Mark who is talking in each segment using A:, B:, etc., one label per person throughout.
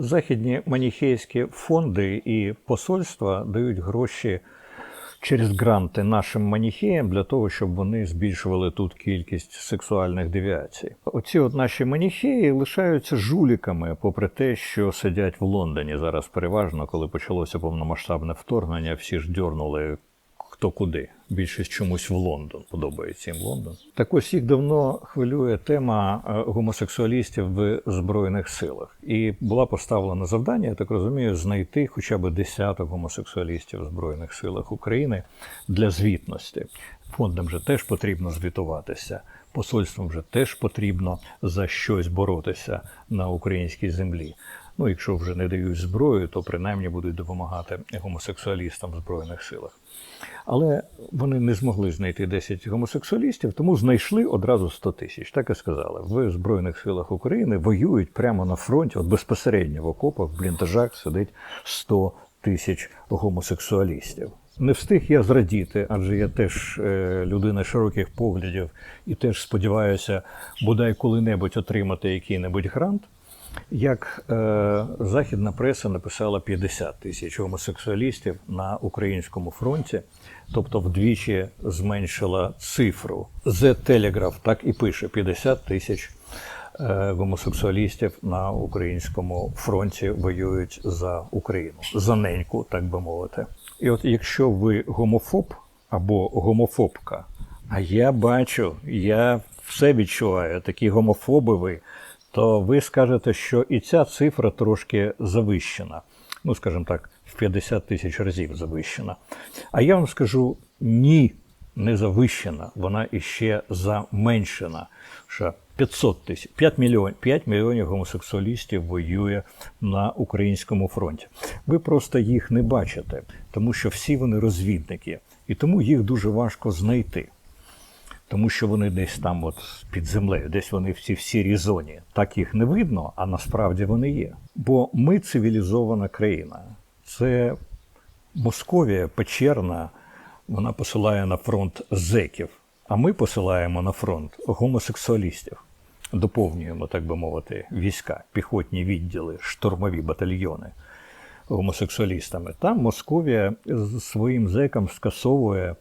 A: Західні маніхейські фонди і посольства дають гроші через гранти нашим маніхеям для того, щоб вони збільшували тут кількість сексуальних девіацій. Оці от наші маніхеї лишаються жуліками, попри те, що сидять в Лондоні зараз переважно, коли почалося повномасштабне вторгнення, всі ж дьорнули хто куди. Більшість чомусь в Лондон. Подобається їм Лондон. Так ось їх давно хвилює тема е, гомосексуалістів в Збройних силах. І була поставлена завдання, я так розумію, знайти хоча б десяток гомосексуалістів в Збройних силах України для звітності. Фондам же теж потрібно звітуватися, посольствам же теж потрібно за щось боротися на українській землі. Ну, якщо вже не дають зброю, то принаймні будуть допомагати гомосексуалістам в Збройних силах. Але вони не змогли знайти 10 гомосексуалістів, тому знайшли одразу 100 тисяч. Так і сказали. В Збройних силах України воюють прямо на фронті, от безпосередньо в окопах, в бліндажах сидить 100 тисяч гомосексуалістів. Не встиг я зрадіти, адже я теж е, людина широких поглядів і теж сподіваюся, бодай коли-небудь отримати який-небудь грант. Як е, західна преса написала 50 тисяч гомосексуалістів на українському фронті, тобто вдвічі зменшила цифру. The Telegraph так і пише: 50 тисяч е, гомосексуалістів на українському фронті воюють за Україну, за неньку, так би мовити. І от якщо ви гомофоб або гомофобка, а я бачу, я все відчуваю, такі гомофоби ви то ви скажете, що і ця цифра трошки завищена. Ну, скажімо так, в 50 тисяч разів завищена. А я вам скажу ні, не завищена, вона іще заменшена. Що 500 тисяч, 5 мільйонів, 5 мільйонів гомосексуалістів воює на українському фронті. Ви просто їх не бачите, тому що всі вони розвідники, і тому їх дуже важко знайти тому що вони десь там, от під землею, десь вони всі в сірій зоні. Так їх не видно, а насправді вони є. Бо ми цивілізована країна. Це Московія печерна, вона посилає на фронт зеків, а ми посилаємо на фронт гомосексуалістів. Доповнюємо, так би мовити, війська, піхотні відділи, штурмові батальйони гомосексуалістами. Там Московія своїм зеком скасовує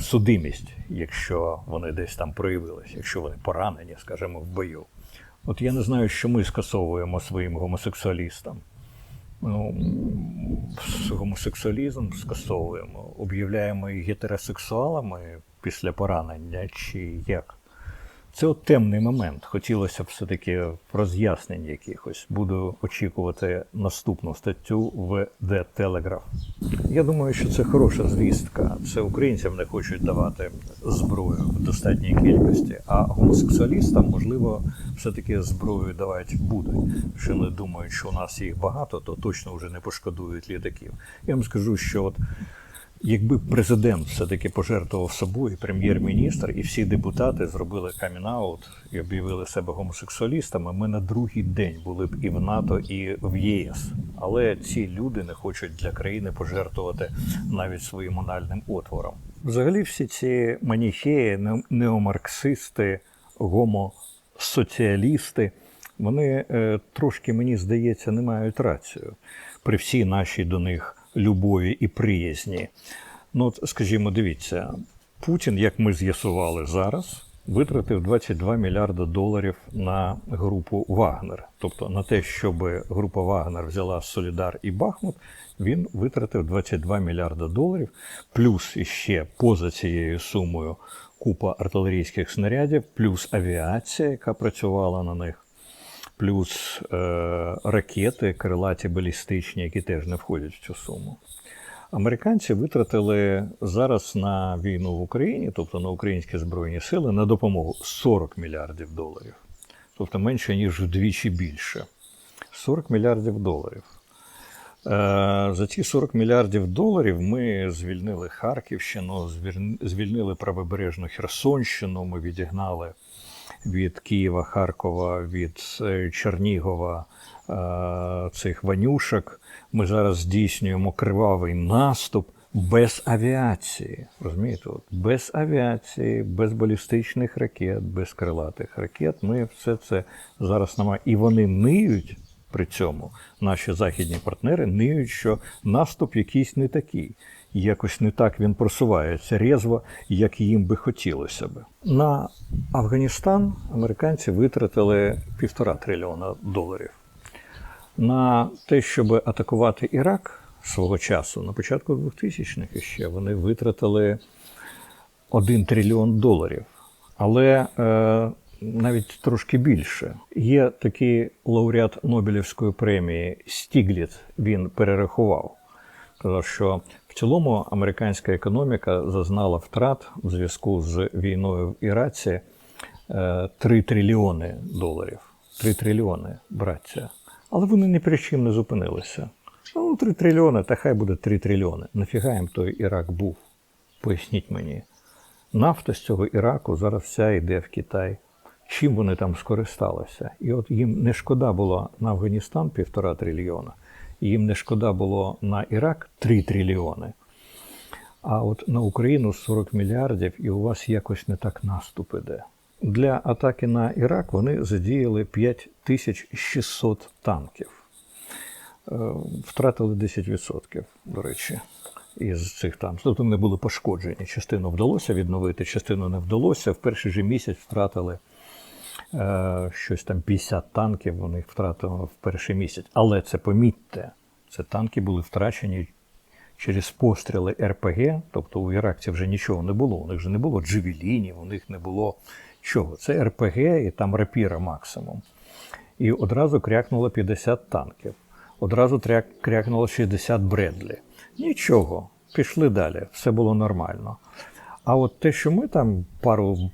A: судимість, якщо вони десь там проявилися, якщо вони поранені, скажімо, в бою. От я не знаю, що ми скасовуємо своїм гомосексуалістам. Ну, гомосексуалізм скасовуємо, об'являємо їх гетеросексуалами після поранення, чи як. Це от темний момент. Хотілося б все-таки роз'яснень якихось. Буду очікувати наступну статтю в The Telegraph. Я думаю, що це хороша звістка. Це українцям не хочуть давати зброю в достатній кількості, а гомосексуалістам, можливо, все-таки зброю давати будуть. Що не думають, що у нас їх багато, то точно вже не пошкодують літаків. Я вам скажу, що от. Якби президент все-таки пожертвував собою, прем'єр-міністр і всі депутати зробили камінаут і об'явили себе гомосексуалістами, ми на другий день були б і в НАТО, і в ЄС. Але ці люди не хочуть для країни пожертвувати навіть своїм анальним отвором. Взагалі, всі ці маніхеї, неомарксисти, гомосоціалісти, вони е, трошки, мені здається, не мають рацію при всій нашій до них любові і приязні. Ну, от, скажімо, дивіться, Путін, як ми з'ясували зараз, витратив 22 мільярди доларів на групу Вагнер. Тобто на те, щоб група Вагнер взяла Солідар і Бахмут, він витратив 22 мільярди доларів, плюс іще поза цією сумою купа артилерійських снарядів, плюс авіація, яка працювала на них плюс е, ракети, крилаті балістичні, які теж не входять в цю суму. Американці витратили зараз на війну в Україні, тобто на українські збройні сили, на допомогу 40 мільярдів доларів, тобто менше ніж вдвічі більше. 40 мільярдів доларів. Е, за ці 40 мільярдів доларів ми звільнили Харківщину, звільнили правобережну Херсонщину, ми відігнали від Києва, Харкова, від е, Чернігова е, цих ванюшок. Ми зараз здійснюємо кривавий наступ без авіації. Розумієте, От без авіації, без балістичних ракет, без крилатих ракет. Ми все це зараз намагаємо. І вони ниють, при цьому наші західні партнери ниють, що наступ якийсь не такий. Якось не так він просувається різво, як їм би хотілося би. На Афганістан американці витратили півтора трильйона доларів. На те, щоб атакувати Ірак свого часу, на початку 2000-х ще вони витратили 1 трильйон доларів. Але е, навіть трошки більше. Є такий лауреат Нобелівської премії Стігліт, він перерахував. Казав, що цілому американська економіка зазнала втрат у зв'язку з війною в Іраці е, 3 трильйони доларів. 3 трильйони, браття. Але вони ні при чим не зупинилися. Ну, 3 трильйони, та хай буде 3 трильйони. Нафіга їм той Ірак був? Поясніть мені. Нафта з цього Іраку зараз вся йде в Китай. Чим вони там скористалися? І от їм не шкода було на Афганістан півтора трильйона, їм не шкода було на Ірак 3 трильйони. А от на Україну 40 мільярдів, і у вас якось не так наступ іде. Для атаки на Ірак вони задіяли 5600 танків. Е, Втратили 10%, до речі, із цих танків. Тобто вони були пошкоджені. Частину вдалося відновити, частину не вдалося. В перший же місяць втратили щось там 50 танків, вони втратили в перший місяць. Але це помітьте, це танки були втрачені через постріли РПГ, тобто у іракців вже нічого не було. У них вже не було джевелінів, у них не було чого. Це РПГ і там рапіра максимум. І одразу крякнуло 50 танків. Одразу крякнуло 60 Бредлі. Нічого, пішли далі, все було нормально. А от те, що ми там пару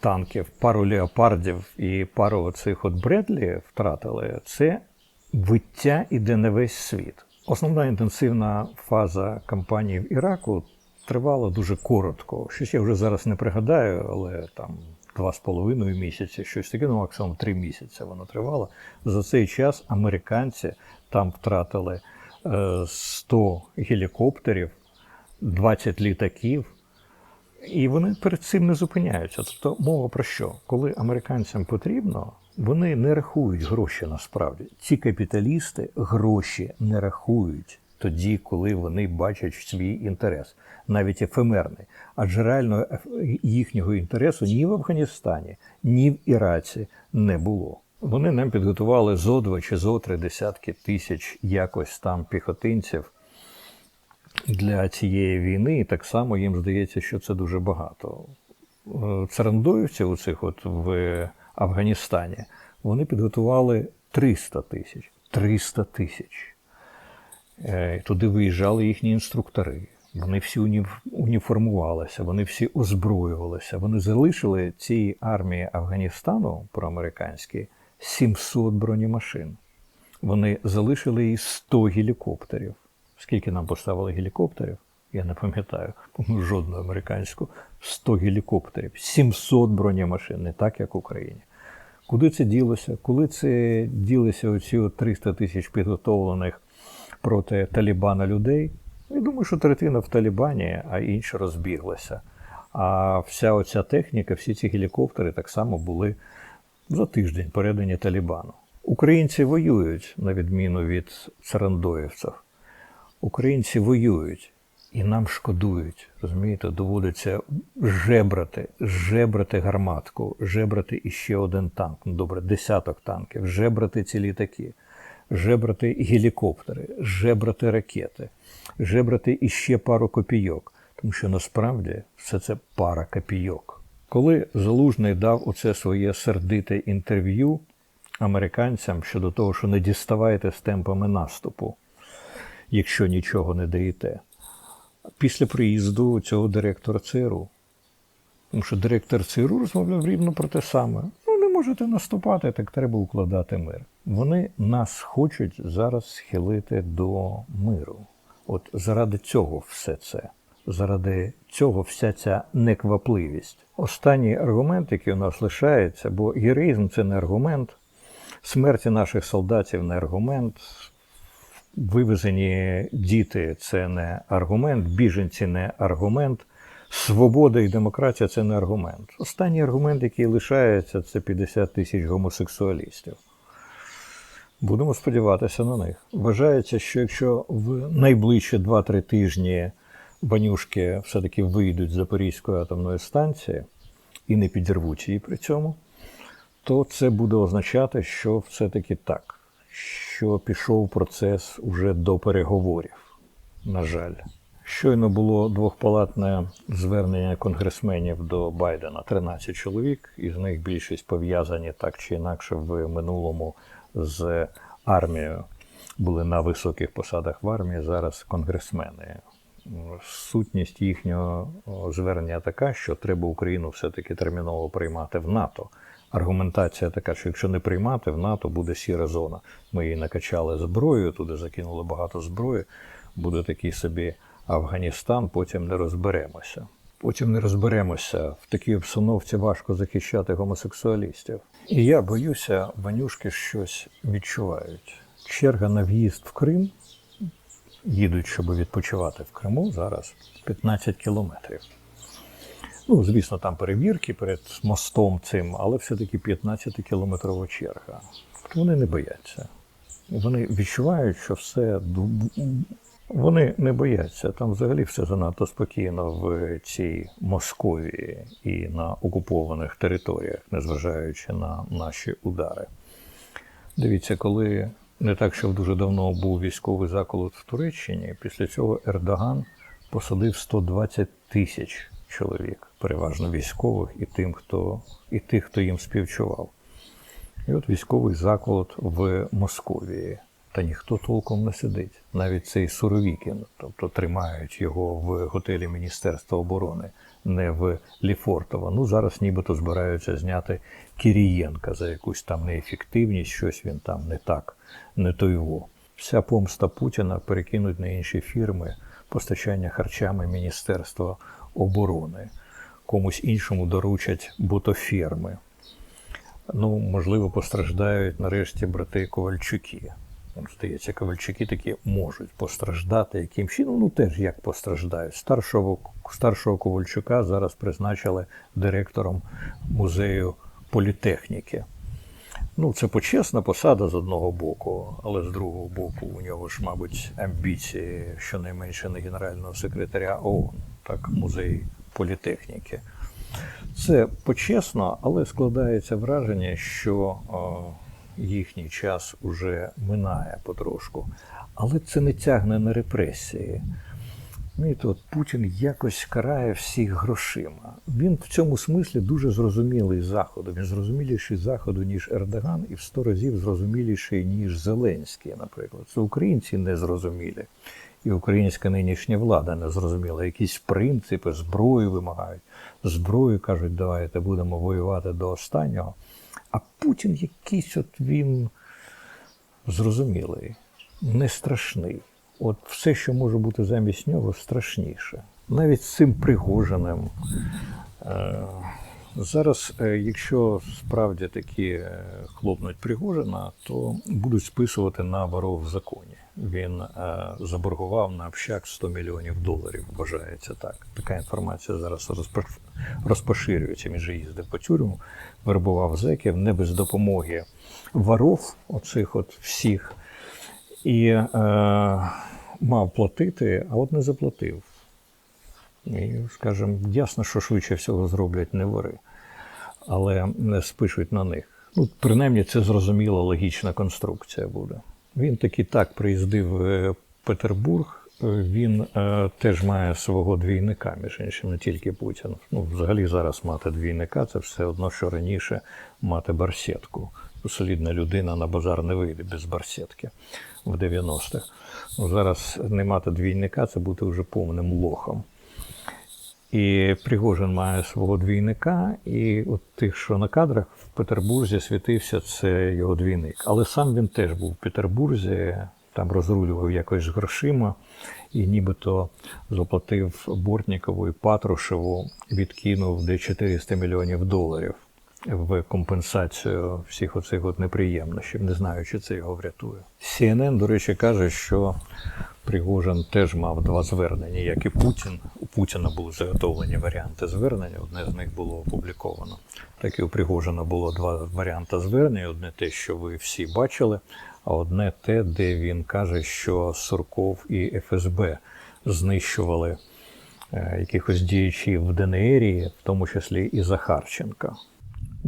A: танків, пару леопардів і пару оцих от Бредлі втратили, це виття іде на весь світ. Основна інтенсивна фаза кампанії в Іраку тривала дуже коротко. Щось я вже зараз не пригадаю, але там два з половиною місяці, щось таке, ну максимум три місяці воно тривало. За цей час американці там втратили е, 100 гелікоптерів, 20 літаків. І вони перед цим не зупиняються. Тобто мова про що? Коли американцям потрібно, вони не рахують гроші насправді. Ці капіталісти гроші не рахують тоді, коли вони бачать свій інтерес, навіть ефемерний. Адже реально їхнього інтересу ні в Афганістані, ні в Іраці не було. Вони нам підготували зо два чи зо три десятки тисяч якось там піхотинців для цієї війни, і так само їм здається, що це дуже багато. Е, у цих от в Афганістані вони підготували 300 тисяч. 300 тисяч. Е, Туди виїжджали їхні інструктори. Вони всі уніформувалися, вони всі озброювалися. Вони залишили цій армії Афганістану проамериканській 700 бронемашин. Вони залишили їй 100 гелікоптерів. Скільки нам поставили гелікоптерів? Я не пам'ятаю, жодну американську. 100 гелікоптерів, 700 бронемашин, не так, як в Україні. Куди це ділося? Коли це ділися оці 300 тисяч підготовлених проти Талібана людей? Я думаю, що третина в Талібані, а інша розбіглася. А вся оця техніка, всі ці гелікоптери так само були за тиждень передані Талібану. Українці воюють, на відміну від царандоївців. Українці воюють і нам шкодують. Розумієте, доводиться жебрати, жебрати гарматку, жебрати іще один танк. Ну добре, десяток танків, жебрати ці літаки, жебрати гелікоптери, жебрати ракети, жебрати іще пару копійок. Тому що насправді все це пара копійок. Коли Залужний дав оце своє сердите інтерв'ю американцям щодо того, що не діставайте з темпами наступу, якщо нічого не даєте. Після приїзду цього директора ЦРУ. Тому що директор ЦРУ розмовляв рівно про те саме. Ну, не можете наступати, так треба укладати мир. Вони нас хочуть зараз схилити до миру. От заради цього все це. Заради цього вся ця неквапливість. Останній аргумент, який у нас лишається, бо героїзм це не аргумент, смерті наших солдатів не аргумент, вивезені діти це не аргумент, біженці не аргумент, свобода і демократія це не аргумент. Останній аргумент, який лишається, це 50 тисяч гомосексуалістів. Будемо сподіватися на них. Вважається, що якщо в найближчі 2-3 тижні банюшки все-таки вийдуть з Запорізької атомної станції і не підірвуть її при цьому, то це буде означати, що все-таки так, що пішов процес уже до переговорів. На жаль, щойно було двохпалатне звернення конгресменів до Байдена 13 чоловік, із них більшість пов'язані так чи інакше в минулому з армією. Були на високих посадах в армії, зараз конгресмени. Сутність їхнього звернення така, що треба Україну все-таки терміново приймати в НАТО. Аргументація така, що якщо не приймати, в НАТО буде сіра зона. Ми її накачали зброєю, туди закинули багато зброї, буде такий собі Афганістан, потім не розберемося. Потім не розберемося. В такій обстановці важко захищати гомосексуалістів. І я боюся, ванюшки щось відчувають. Черга на в'їзд в Крим їдуть, щоб відпочивати в Криму зараз 15 кілометрів. Ну, звісно, там перевірки перед мостом цим, але все-таки 15-кілометрова черга. Вони не бояться. Вони відчувають, що все вони не бояться. Там взагалі все занадто спокійно в цій Московії і на окупованих територіях, незважаючи на наші удари. Дивіться, коли не так, що дуже давно був військовий заколот в Туреччині, після цього Ердоган посадив 120 тисяч чоловік, переважно військових, і тим, хто і тих, хто їм співчував. І от військовий заколот в Московії. Та ніхто толком не сидить. Навіть цей Суровікін, тобто тримають його в готелі Міністерства оборони, не в Ліфортово. Ну зараз нібито збираються зняти Кірієнка за якусь там неефективність, щось він там не так, не то його. Вся помста Путіна перекинуть на інші фірми постачання харчами Міністерства оборони. Комусь іншому доручать бутоферми. Ну, можливо, постраждають нарешті брати Ковальчуки. Здається, Ковальчуки такі можуть постраждати яким чином. Ну теж як постраждають. Старшого старшого Ковальчука зараз призначили директором музею політехніки. Ну, це почесна посада з одного боку, але з другого боку у нього ж, мабуть, амбіції щонайменше не генерального секретаря ООН, так, музей політехніки. Це почесно, але складається враження, що о, їхній час уже минає потрошку. Але це не тягне на репресії. Розумієте, от Путін якось карає всіх грошима. Він в цьому смислі дуже зрозумілий Заходу. Він зрозуміліший Заходу, ніж Ердоган, і в сто разів зрозуміліший, ніж Зеленський, наприклад. Це українці не зрозумілі. І українська нинішня влада не зрозуміла. Якісь принципи, зброю вимагають. Зброю кажуть, давайте будемо воювати до останнього. А Путін якийсь от він зрозумілий, не страшний. От все, що може бути замість нього, страшніше. Навіть з цим Пригожиним. Е, Зараз, е, якщо справді такі е, хлопнуть Пригожина, то будуть списувати на воров в законі. Він заборгував на общак 100 мільйонів доларів, вважається так. Така інформація зараз розпош- розпоширюється. Він же їздив по тюрму, вербував зеків не без допомоги воров, оцих от всіх, і е, мав платити, а от не заплатив. І, скажімо, ясно, що швидше всього зроблять не вори, але не спишуть на них. Ну, принаймні, це зрозуміла логічна конструкція буде. Він таки так приїздив в Петербург. Е, Він е, теж має свого двійника, між іншим, не тільки Путін. Ну, взагалі зараз мати двійника це все одно, що раніше мати барсетку. Солідна людина на базар не вийде без барсетки в 90-х. Ну, зараз не мати двійника це бути вже повним лохом. І Пригожин має свого двійника, і от тих, що на кадрах в Петербурзі світився, це його двійник. Але сам він теж був в Петербурзі, там розрулював якось грошима, і нібито заплатив Бортнікову і Патрушеву, відкинув де 400 мільйонів доларів в компенсацію всіх оцих от неприємностей. Не знаю, чи це його врятує. CNN, до речі, каже, що Пригожин теж мав два звернення, як і Путін. У Путіна були заготовлені варіанти звернення, одне з них було опубліковано. Так і у Пригожина було два варіанти звернення. Одне те, що ви всі бачили, а одне те, де він каже, що Сурков і ФСБ знищували е, якихось діячів в ДНРі, в тому числі і Захарченка.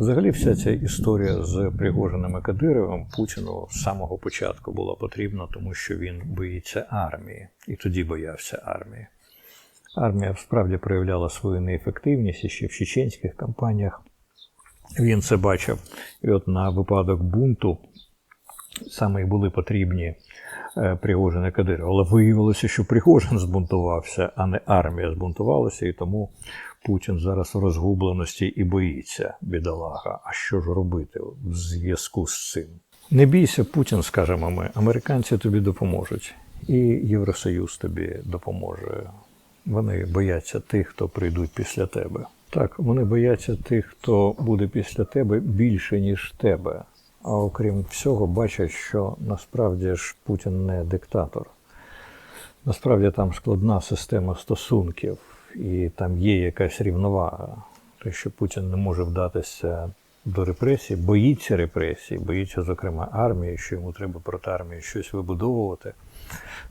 A: Взагалі, вся ця історія з Пригожиним і Кадировим Путіну з самого початку була потрібна, тому що він боїться армії, і тоді боявся армії. Армія справді проявляла свою неефективність ще в чеченських кампаніях. Він це бачив. І от на випадок бунту саме й були потрібні е, Пригожин і Кадиров. Але виявилося, що Пригожин збунтувався, а не армія збунтувалася, і тому Путін зараз в розгубленості і боїться, бідолага. А що ж робити в зв'язку з цим? Не бійся, Путін, скажемо ми, американці тобі допоможуть, і Євросоюз тобі допоможе. Вони бояться тих, хто прийдуть після тебе. Так, вони бояться тих, хто буде після тебе більше, ніж тебе. А окрім всього, бачать, що насправді ж Путін не диктатор. Насправді там складна система стосунків, і там є якась рівновага. Те, що Путін не може вдатися до репресій, боїться репресій, боїться, зокрема, армії, що йому треба проти армії щось вибудовувати.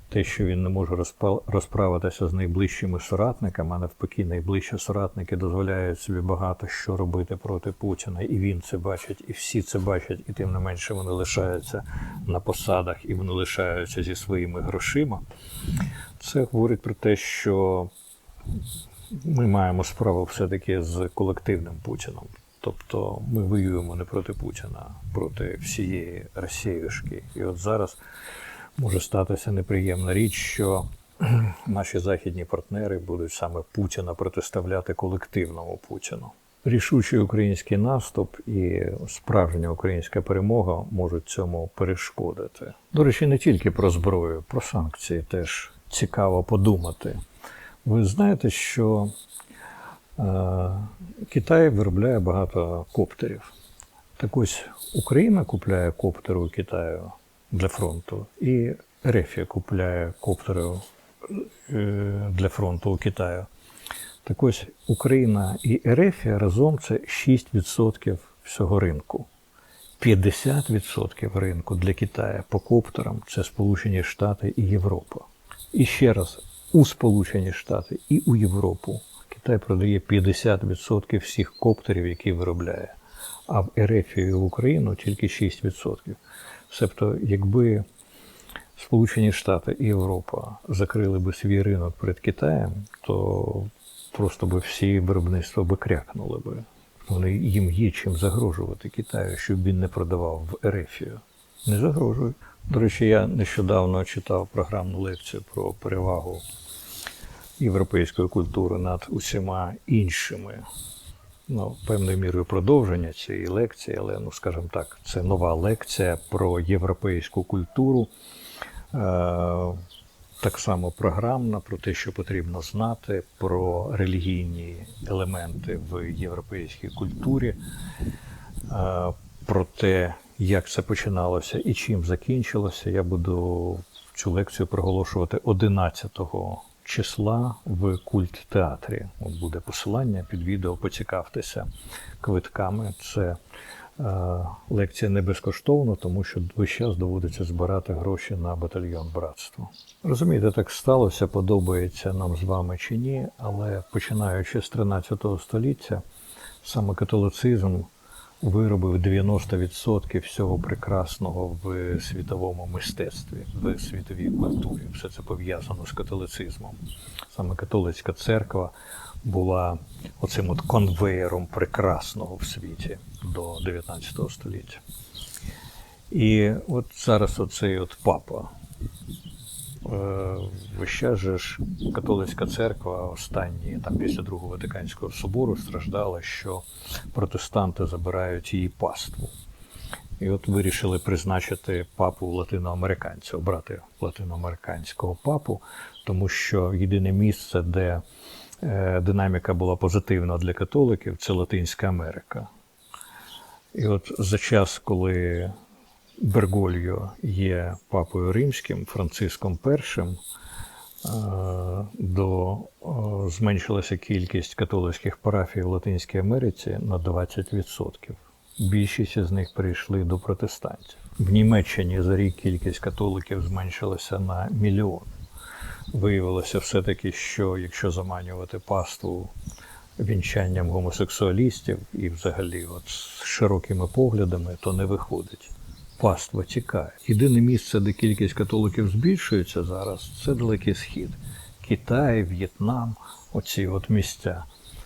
A: Те, що він не може розправитися з найближчими соратниками, а навпаки, найближчі соратники дозволяють собі багато що робити проти Путіна, і він це бачить, і всі це бачать, і тим не менше вони лишаються на посадах і вони лишаються зі своїми грошима. Це говорить про те, що ми маємо справу все-таки з колективним Путіном. Тобто ми воюємо не проти Путіна, а проти всієї Росіюшки. І от зараз може статися неприємна річ, що наші західні партнери будуть саме Путіна протиставляти колективному Путіну. Рішучий український наступ і справжня українська перемога можуть цьому перешкодити. До речі, не тільки про зброю, про санкції теж цікаво подумати. Ви знаєте, що е, Китай виробляє багато коптерів. Так ось Україна купляє коптери у Китаю для фронту, і Рефія купляє коптери е, для фронту у Китаю. Так ось Україна і Ерефія разом це 6% всього ринку. 50% ринку для Китаю по коптерам це Сполучені Штати і Європа. І ще раз, у Сполучені Штати і у Європу Китай продає 50% всіх коптерів, які виробляє, а в Ерефію і в Україну тільки 6%. Себто, якби Сполучені Штати і Європа закрили би свій ринок перед Китаєм, то просто би всі виробництва би крякнули би. Вони їм є чим загрожувати Китаю, щоб він не продавав в Ерефію. Не загрожують. До речі, я нещодавно читав програмну лекцію про перевагу європейської культури над усіма іншими. Ну, певною мірою продовження цієї лекції, але, ну, скажімо так, це нова лекція про європейську культуру. Е, так само програмна про те, що потрібно знати, про релігійні елементи в європейській культурі, е, про те, як це починалося і чим закінчилося. Я буду цю лекцію проголошувати 11 числа в культ театрі. От буде посилання під відео, поцікавтеся квитками. Це е, лекція не безкоштовна, тому що весь час доводиться збирати гроші на батальйон братство. Розумієте, так сталося, подобається нам з вами чи ні, але починаючи з 13 століття, саме католицизм виробив 90% всього прекрасного в світовому мистецтві, в світовій культурі. Все це пов'язано з католицизмом. Саме католицька церква була оцим от конвеєром прекрасного в світі до 19 століття. І от зараз оцей от папа. Е, же ж католицька церква останні там після Другого Ватиканського собору страждала, що протестанти забирають її паству. І от вирішили призначити папу латиноамериканця, обрати латиноамериканського папу, тому що єдине місце, де е, динаміка була позитивна для католиків, це Латинська Америка. І от за час, коли Бергольо є папою римським, Франциском І, е, до зменшилася кількість католицьких парафій в Латинській Америці на 20%. Більшість з них перейшли до протестантів. В Німеччині за рік кількість католиків зменшилася на мільйон. Виявилося все-таки, що якщо заманювати паству вінчанням гомосексуалістів і взагалі от з широкими поглядами, то не виходить. Паства тікає. Єдине місце, де кількість католиків збільшується зараз, це Далекий Схід. Китай, В'єтнам, оці от місця.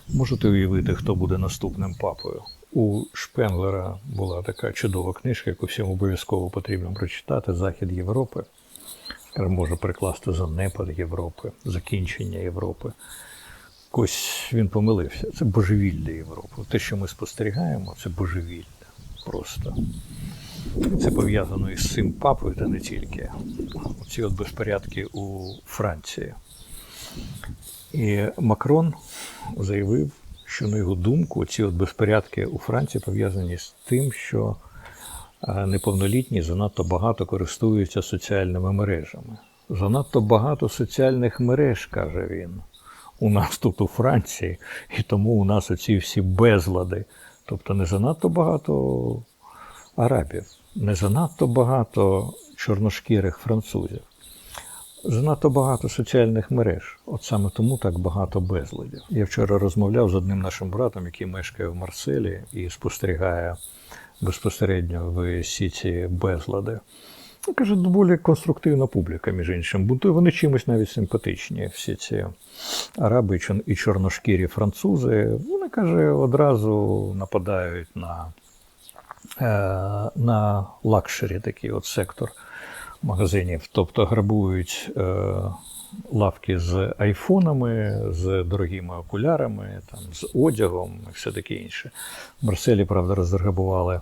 A: Можете уявити, хто буде наступним папою? У Шпенглера була така чудова книжка, яку всім обов'язково потрібно прочитати Захід Європи. Може прикласти занепад Європи, закінчення Європи. Ось він помилився. Це божевілля Європи. Те, що ми спостерігаємо, це божевілля. Просто. Це пов'язано із цим папою, та не тільки. Ці от безпорядки у Франції. І Макрон заявив, що на його думку ці от безпорядки у Франції пов'язані з тим, що е, неповнолітні занадто багато користуються соціальними мережами. Занадто багато соціальних мереж, каже він. У нас тут у Франції, і тому у нас оці всі безлади. Тобто не занадто багато арабів, не занадто багато чорношкірих французів. Занадто багато соціальних мереж. От саме тому так багато безладів. Я вчора розмовляв з одним нашим братом, який мешкає в Марселі і спостерігає безпосередньо в всі ці безлади. Каже, доволі конструктивна публіка, між іншим. Бунтує вони чимось навіть симпатичні, всі ці араби і чорношкірі французи. Вони каже, одразу нападають на, на лакшері, такий от сектор магазинів. Тобто грабують е, лавки з айфонами, з дорогими окулярами, там, з одягом і все таке інше. В Марселі, правда, розграбували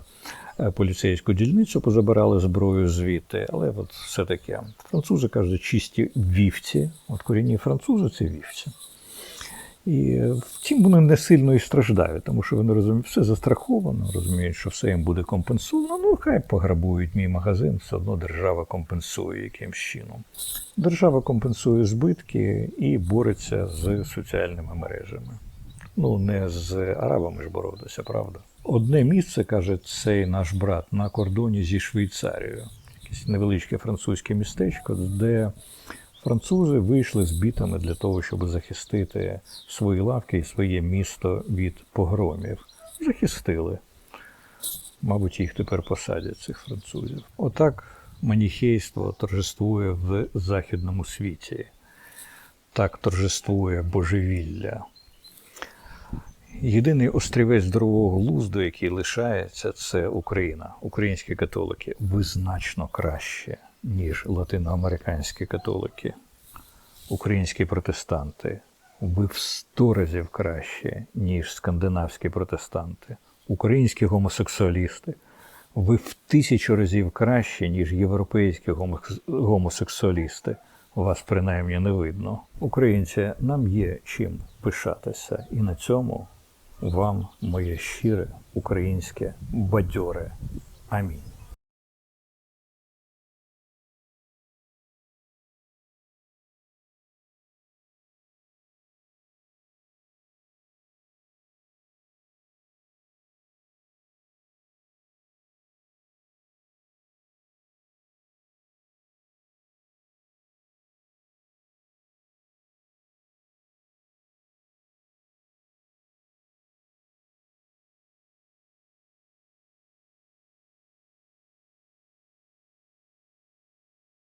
A: е, поліцейську дільницю, позабирали зброю звідти, але от все таке. Французи кажуть, чисті вівці. От корінні французи це вівці. І втім, вони не сильно і страждають, тому що вони розуміють, все застраховано, розуміють, що все їм буде компенсовано. Ну, хай пограбують мій магазин, все одно держава компенсує якимсь чином. Держава компенсує збитки і бореться з соціальними мережами. Ну, не з арабами ж боротися, правда. Одне місце, каже цей наш брат, на кордоні зі Швейцарією. Якесь невеличке французьке містечко, де французи вийшли з бітами для того, щоб захистити свої лавки і своє місто від погромів. Захистили. Мабуть, їх тепер посадять, цих французів. Отак маніхейство торжествує в західному світі. Так торжествує божевілля. Єдиний острівець здорового глузду, який лишається, це Україна. Українські католики. Ви значно краще, ніж латиноамериканські католики. Українські протестанти. Ви в сто разів краще, ніж скандинавські протестанти. Українські гомосексуалісти. Ви в тисячу разів краще, ніж європейські гомос- гомосексуалісти. Вас принаймні не видно. Українці, нам є чим пишатися, і на цьому вам моє щире українське бадьоре. Амінь.